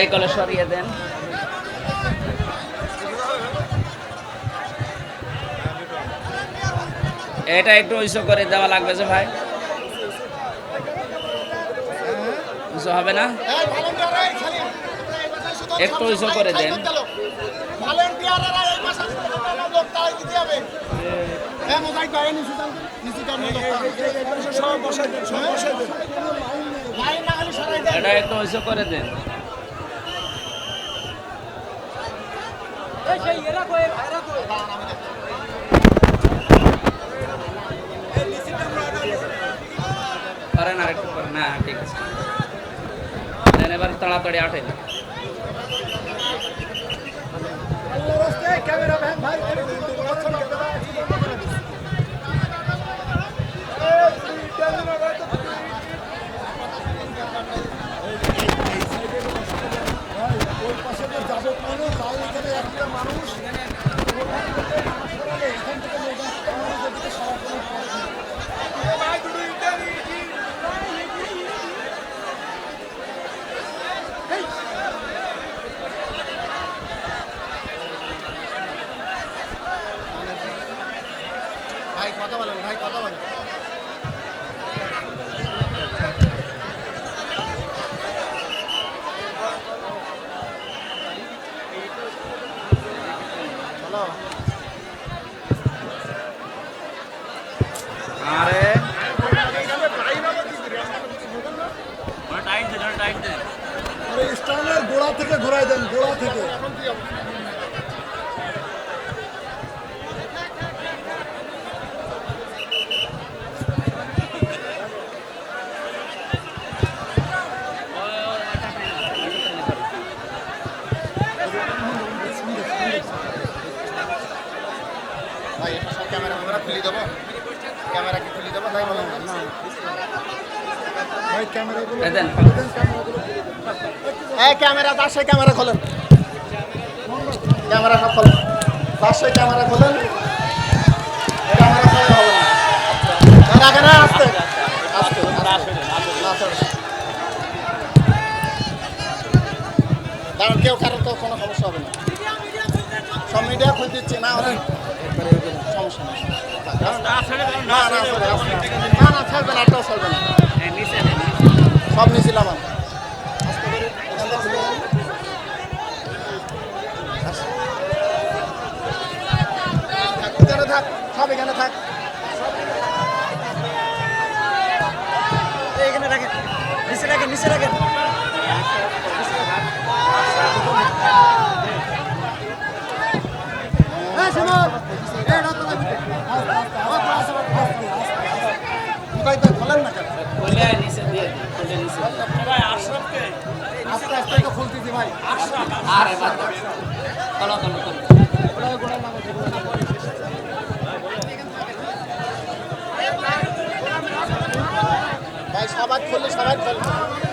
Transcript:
এইগুলো সরিয়ে দেন। এটা একটু উঁচু করে দেওয়া লাগবে যে ভাই। উঁচু হবে না? একটু উঁচু করে দেন। এটা একটু উঁচু করে দেন। করেন আর একটু না ঠিক আছে। এবার তাড়াতাড়ি আটে ভাই কথা বলেন ভাই কথা বলেন। আরে। আরে স্টানের গোড়া থেকে ঘোরাই দেন গোড়া থেকে। ভাই এটা সব ক্যামেরা ক্যামেরা খুলে দেবো। ক্যামেরা কি খুলে দেবো তাই বলেন না ভাই ক্যামেরাগুলো এই ক্যামেরা পাশে ক্যামেরা খোলেন। ক্যামেরা সব খোলেন। পাশে ক্যামেরা খোলেন। ক্যামেরা খোলা হবে না রাখেন না আস্তে আস্তে আস্তে না, কেউ কারোর তো কোনো সমস্যা হবে না। সব মিডিয়া খুঁজ দিচ্ছে না হলে সব নিয়েছিলাম। থাক, সব এখানে থাক এখানে রাখেন নিচে রাখেন নিচে রাখেন খোলেন না আরে বাদ। চলো চলো চলো ভাই সবাই খুললে সবাই খুলবে